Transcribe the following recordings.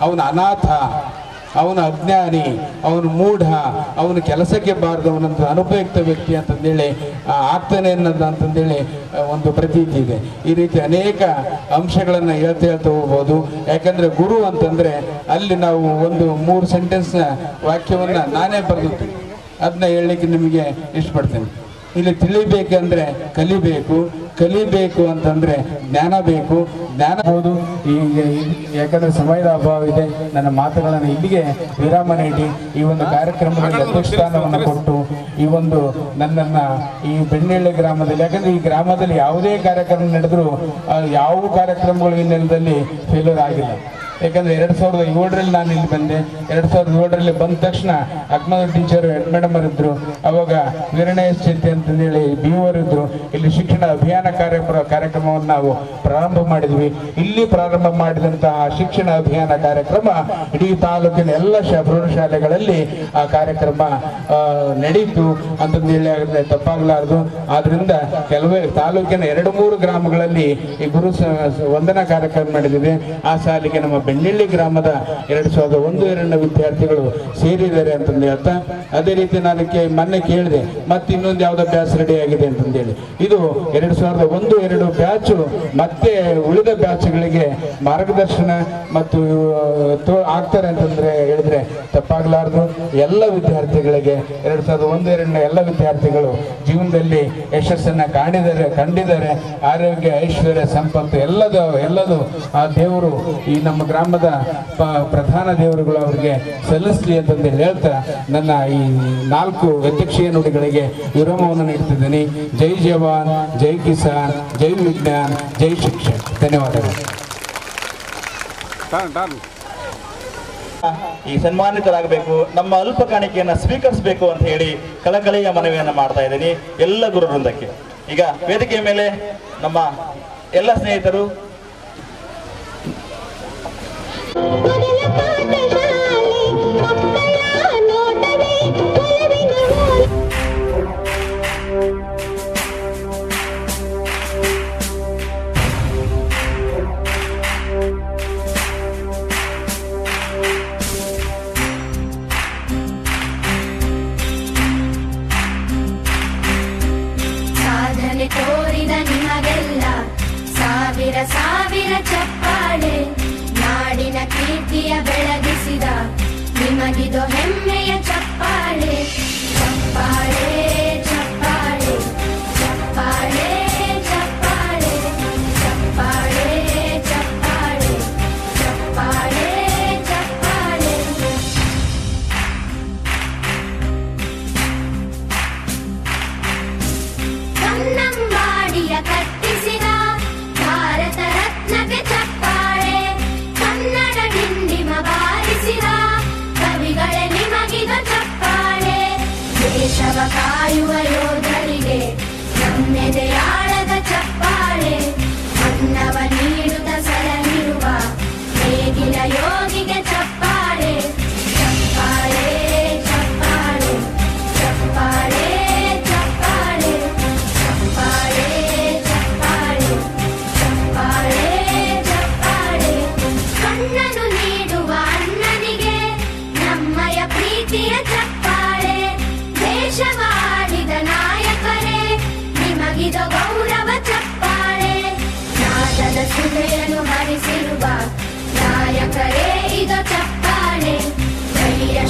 ಅವನ ಅನಾಥ, ಅವನ ಅಜ್ಞಾನಿ, ಅವನು ಮೂಢ, ಅವನು ಕೆಲಸಕ್ಕೆ ಬಾರದವನಂತ ಅನುಪಯುಕ್ತ ವ್ಯಕ್ತಿ ಅಂತಂದೇಳಿ ಆಗ್ತಾನೆ ಅನ್ನೋದು ಅಂತಂದೇಳಿ ಒಂದು ಪ್ರತೀತಿ ಇದೆ. ಈ ರೀತಿ ಅನೇಕ ಅಂಶಗಳನ್ನು ಹೇಳ್ತಾ ಹೇಳ್ತಾ ಹೋಗ್ಬೋದು. ಯಾಕಂದರೆ ಗುರು ಅಂತಂದರೆ ಅಲ್ಲಿ ನಾವು ಒಂದು ಮೂರು ಸೆಂಟೆನ್ಸ್ನ ವಾಕ್ಯವನ್ನು ನಾನೇ ಬರೆದಿರ್ತೀನಿ ಅದನ್ನ ಹೇಳಲಿಕ್ಕೆ ನಿಮಗೆ ಇಷ್ಟಪಡ್ತೇನೆ. ಇಲ್ಲಿ ತಿಳಿಬೇಕಂದ್ರೆ ಕಲಿಬೇಕು ಕಲಿಬೇಕು ಅಂತಂದ್ರೆ ಜ್ಞಾನ ಬೇಕು. ಜ್ಞಾನ ಹೌದು ಈಗ ಯಾಕಂದ್ರೆ ಸಮಯದ ಅಭಾವ ಇದೆ, ನನ್ನ ಮಾತುಗಳನ್ನು ಇಲ್ಲಿಗೆ ವಿರಾಮ ನೀಡಿ. ಈ ಒಂದು ಕಾರ್ಯಕ್ರಮದಲ್ಲಿ ಅಧ್ಯಕ್ಷಸ್ಥಾನವನ್ನು ಕೊಟ್ಟು, ಈ ಒಂದು ನನ್ನನ್ನ ಈ ಬೆಣ್ಣೆಳ್ಳಿ ಗ್ರಾಮದಲ್ಲಿ, ಯಾಕಂದ್ರೆ ಈ ಗ್ರಾಮದಲ್ಲಿ ಯಾವುದೇ ಕಾರ್ಯಕ್ರಮ ನಡೆದರೂ ಯಾವ ಕಾರ್ಯಕ್ರಮಗಳು ಹಿನ್ನೆಲೆಯಲ್ಲಿ ಫೇಲರ್ ಫೇಲ್ಯೂರ್ ಆಗಿಲ್ಲ. ಯಾಕಂದ್ರೆ ಎರಡು ಸಾವಿರದ ಏಳರಲ್ಲಿ ನಾನು ಇಲ್ಲಿ ಬಂದೆ. ಎರಡು ಸಾವಿರದ ಏಳರಲ್ಲಿ ಬಂದ ತಕ್ಷಣ ಅಕ್ಮದ ಟೀಚರ್ ಹೆಡ್ ಮೇಡಮ್ ಇದ್ರು ಅವಾಗ ವೀರಣ್ಣ ಚಿಂತೆ ಅಂತಂದೇಳಿ ಬಿ ಇದ್ರು ಇಲ್ಲಿ ಶಿಕ್ಷಣ ಅಭಿಯಾನ ಕಾರ್ಯಕ್ರಮ ಕಾರ್ಯಕ್ರಮವನ್ನು ನಾವು ಪ್ರಾರಂಭ ಮಾಡಿದ್ವಿ. ಇಲ್ಲಿ ಪ್ರಾರಂಭ ಮಾಡಿದಂತಹ ಶಿಕ್ಷಣ ಅಭಿಯಾನ ಕಾರ್ಯಕ್ರಮ ಇಡೀ ತಾಲೂಕಿನ ಎಲ್ಲ ಪ್ರೌಢಶಾಲೆಗಳಲ್ಲಿ ಆ ಕಾರ್ಯಕ್ರಮ ನಡೀತು. ಅಂತಂದೇಳಿ ತಪ್ಪಾಗಲಾರದು. ಆದ್ರಿಂದ ಕೆಲವೇ ತಾಲೂಕಿನ ಎರಡು ಮೂರು ಗ್ರಾಮಗಳಲ್ಲಿ ಈ ಗುರು ವಂದನಾ ಕಾರ್ಯಕ್ರಮ ನಡೆದಿದೆ. ಆ ಸಾಲಿಗೆ ನಮ್ಮ ಬೆಳ್ಳಿಳ್ಳಿ ಗ್ರಾಮದ ಎರಡು ಸಾವಿರದ ಒಂದು ಎರಡನೇ ವಿದ್ಯಾರ್ಥಿಗಳು ಸೇರಿದ್ದಾರೆ ಅಂತಂದು ಹೇಳ್ತಾ, ಅದೇ ರೀತಿ ನಾನು ಕೇ- ಮೊನ್ನೆ ಕೇಳಿದೆ, ಮತ್ತೆ ಇನ್ನೊಂದು ಯಾವುದೋ ಬ್ಯಾಚ್ ರೆಡಿ ಆಗಿದೆ ಅಂತಂದೇಳಿ ಇದು ಎರಡು ಸಾವಿರದ ಒಂದು ಎರಡು ಬ್ಯಾಚು, ಮತ್ತೆ ಉಳಿದ ಬ್ಯಾಚ್ಗಳಿಗೆ ಮಾರ್ಗದರ್ಶನ ಮತ್ತು ಆಗ್ತಾರೆ ಅಂತಂದ್ರೆ ಹೇಳಿದ್ರೆ ತಪ್ಪಾಗಲಾರದು. ಎಲ್ಲ ವಿದ್ಯಾರ್ಥಿಗಳಿಗೆ, ಎರಡು ಸಾವಿರದ ಒಂದು ಎರಡನೇ ಎಲ್ಲ ವಿದ್ಯಾರ್ಥಿಗಳು ಜೀವನದಲ್ಲಿ ಯಶಸ್ಸನ್ನ ಕಾಣಿದ್ದಾರೆ ಕಂಡಿದ್ದಾರೆ. ಆರೋಗ್ಯ, ಐಶ್ವರ್ಯ, ಸಂಪತ್ತು ಎಲ್ಲದು ಎಲ್ಲದು ಆ ದೇವರು ಈ ನಮ್ಮ ಗ್ರಾಮದ ಪ- ಪ್ರಧಾನ ದೇವರುಗಳು ಅವರಿಗೆ ಸಲ್ಲಿಸಲಿ ಅಂತಂದು ಹೇಳ್ತಾ ನನ್ನ ಈ ನಾಲ್ಕು ಅಧ್ಯಕ್ಷೀಯ ನುಡಿಗಳಿಗೆ ವಿರೋಮವನ್ನು ನೀಡ್ತಿದ್ದೀನಿ. ಜೈ ಜವಾನ್ ಜೈ ಕಿಸಾನ್ ಜೈ ವಿಜ್ಞಾನ್ ಜೈ ಶಿಕ್ಷಣ. ಧನ್ಯವಾದಗಳು. ಈ ಸನ್ಮಾನಿತರಾಗಬೇಕು ನಮ್ಮ ಅಲ್ಪ ಕಾಣಿಕೆಯನ್ನು ಸ್ವೀಕರಿಸಬೇಕು ಅಂತ ಹೇಳಿ ಕಳಕಳಿಯ ಮನವಿಯನ್ನು ಮಾಡ್ತಾ ಇದ್ದೀನಿ ಎಲ್ಲ ಗುರು ವೃಂದಕ್ಕೆ ಈಗ ವೇದಿಕೆಯ ಮೇಲೆ ನಮ್ಮ ಎಲ್ಲ ಸ್ನೇಹಿತರು Good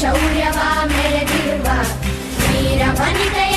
ಶೌರ್ಯವ ಮೆರೆದಿರುವ ವೀರ ವನಿತೆಯರ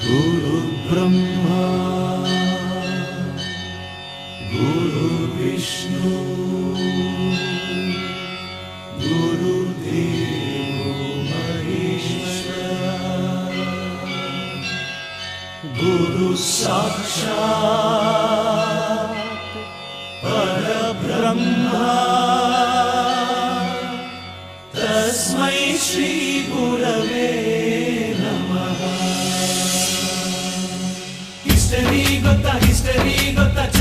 गुरुब्रह्मा गुरुविष्णु। ಹಿಸ್ಟರಿ ಗೊತ್ತಾ ಹಿಸ್ಟರಿ ಗೊತ್ತಾ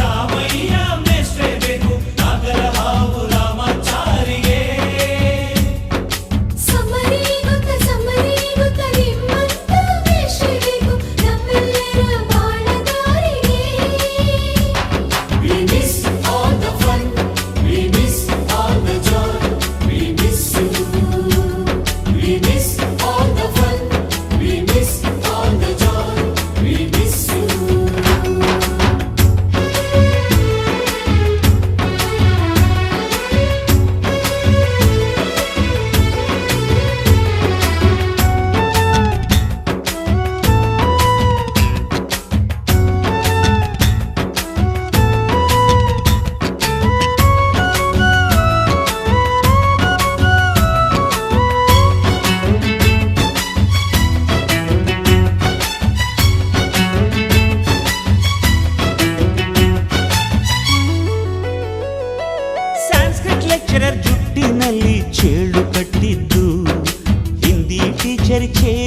ಸಂಸ್ಕೃತ್ ಲೆಕ್ಚರರ್ ಜುಟ್ಟಿನಲ್ಲಿ ಚೇಳು ಕಟ್ಟಿದ್ದು ಹಿಂದಿ ಟೀಚರ್ ಚೇರಿಗೆಲ್ಲ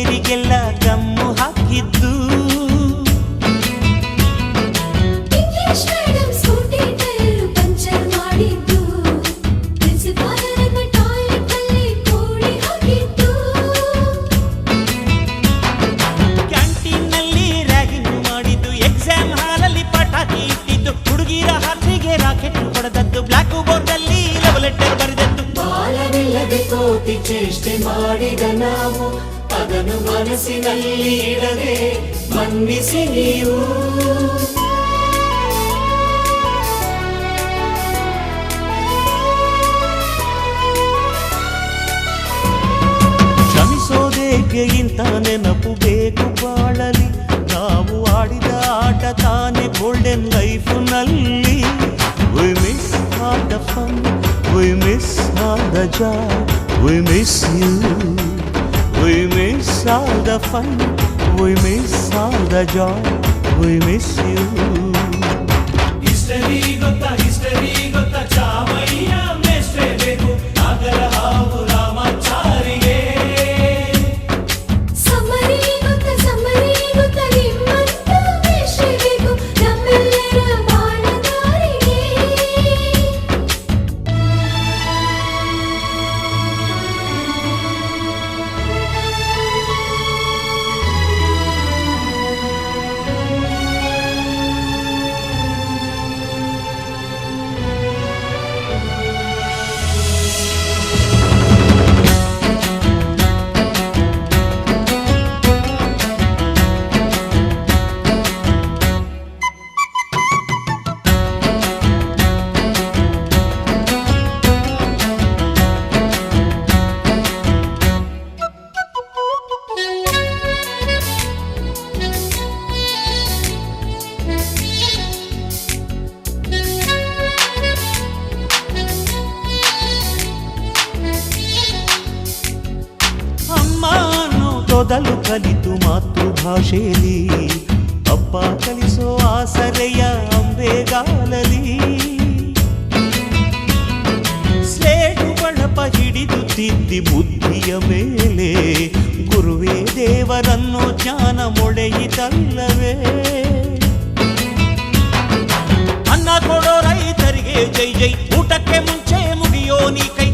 ಮಾಡಿದ ನಾವು ಅದನ್ನು ಮನಸ್ಸಿನಲ್ಲಿ ಇಡದೆ ಮನ್ನಿಸಿ ನೀವು ಕ್ಷಮಿಸೋದೇಕೆ ಇಂಥ ನೆನಪು ಬೇಕು ಬಾಳಲಿ ನಾವು ಆಡಿದ ಆಟ ತಾನೇ golden ಲೈಫ್ನಲ್ಲಿ we miss all the fun we miss all the joy We miss you, we miss all the fun, we miss all the joy, we miss you. History gotta, history gotta, chamaya. ಕಲಿತು ಮಾತೃಭಾಷೆಯಲ್ಲಿ ಅಪ್ಪ ಕಲಿಸೋ ಆಸರೆಯ ಅಂಬೆಗಾಲಲಿ slate ಬಳಪ ಹಿಡಿದು ತಿದ್ದಿ ಬುದ್ಧಿಯ ಮೇಲೆ ಗುರುವೇ ದೇವರನ್ನೋ ಜ್ಞಾನ ಮೊಳೆಯಿತಲ್ಲವೇ ಅನ್ನ ಕೊಡೋ ರೈತರಿಗೆ ಜೈ ಜೈ ಊಟಕ್ಕೆ ಮುಂಚೆ ಮುಗಿಯೋ ನೀ ಕೈ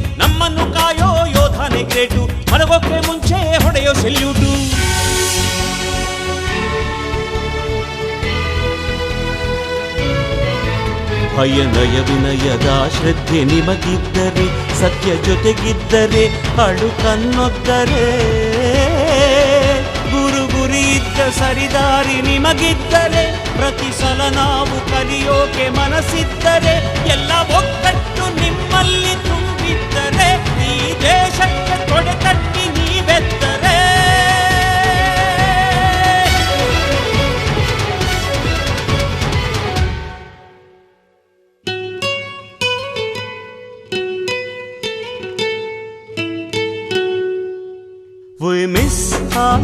ಭಯ ನಯ ವಿನಯದ ಶ್ರದ್ಧೆ ನಿಮಗಿದ್ದರೆ, ಸತ್ಯ ಜೊತೆಗಿದ್ದರೆ, ಅಳು ಕನ್ನೊದ್ದರೆ ಗುರು ಗುರಿ ಇದ್ದ ಸರಿದಾರಿ ನಿಮಗಿದ್ದರೆ, ಪ್ರತಿ ಸಲ ನಾವು ಕಲಿಯೋಕೆ ಮನಸ್ಸಿದ್ದರೆ, ಎಲ್ಲ ಒಗ್ಗಟ್ಟು ನಿಮ್ಮಲ್ಲಿ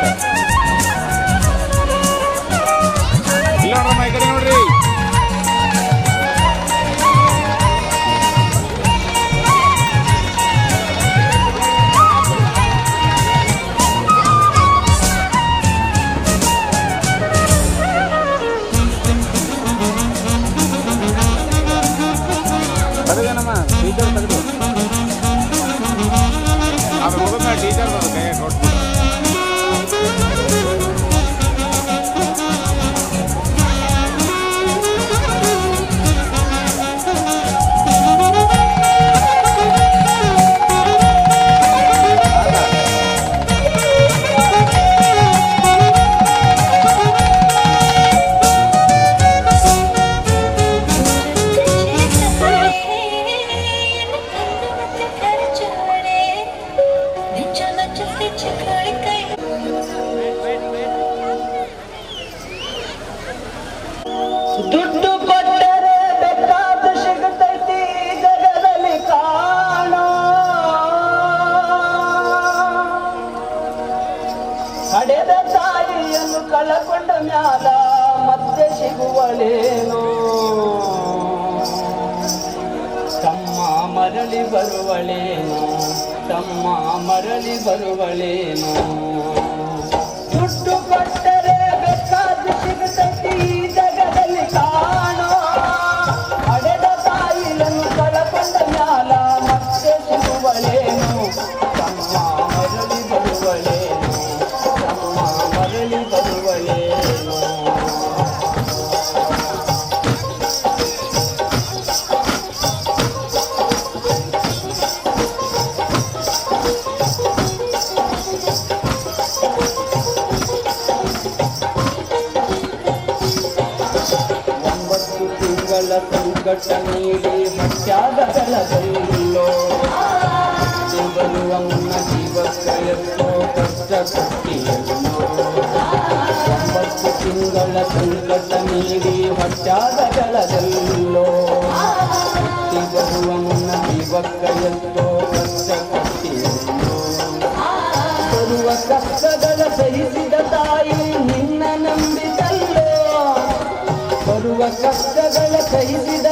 Excellent. ದುಡ್ಡು ಕೊಟ್ಟರೆ ಬೇಕಾದ ಸಿಗುತ್ತೈತಿ ಜಗದಲ್ಲಿ ಕಾಣೋ. ಹಡೆದ ತಾಯಿಯನ್ನು ಕಳಕೊಂಡ ಮ್ಯಾಲ ಮತ್ತೆ ಸಿಗುವಳೇನೋ. ತಮ್ಮ ಮರಳಿ ಬರುವಳೇನೋ, ತಮ್ಮ ಮರಳಿ ಬರುವಳೇನೋ. ದುಡ್ಡು ಕೊಟ್ಟರೆ ತಿಂಗಳ ಸಂಕಟ ನೀಡಿ ಮತ್ಯಾದ ಬೆಳಗಲ್ಲೋ ಬರುವ ಮುನ್ನ ಜೀವಕ್ಕಯಕ್ಕೋ ಕಷ್ಟ ಕಟ್ಟಿಯಲ್ಲೋ ಒಂಬತ್ತು ತಿಂಗಳ ಸಂಕಟ ನೀಡಿ ಹೊಟ್ಟಾದ ಬೆಳಗಲ್ಲೋ ಬರುವ ಮುನ್ನ ಜೀವಕ್ಕಯಕ್ಕೋ ಕಷ್ಟಗಳ ಸಹಿಸಿದ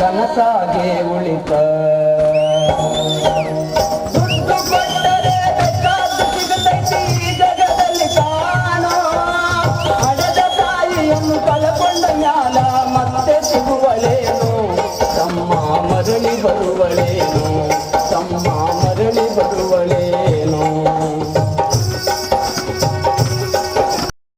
ಕನಸಾಗೆ ಉಳಿತ.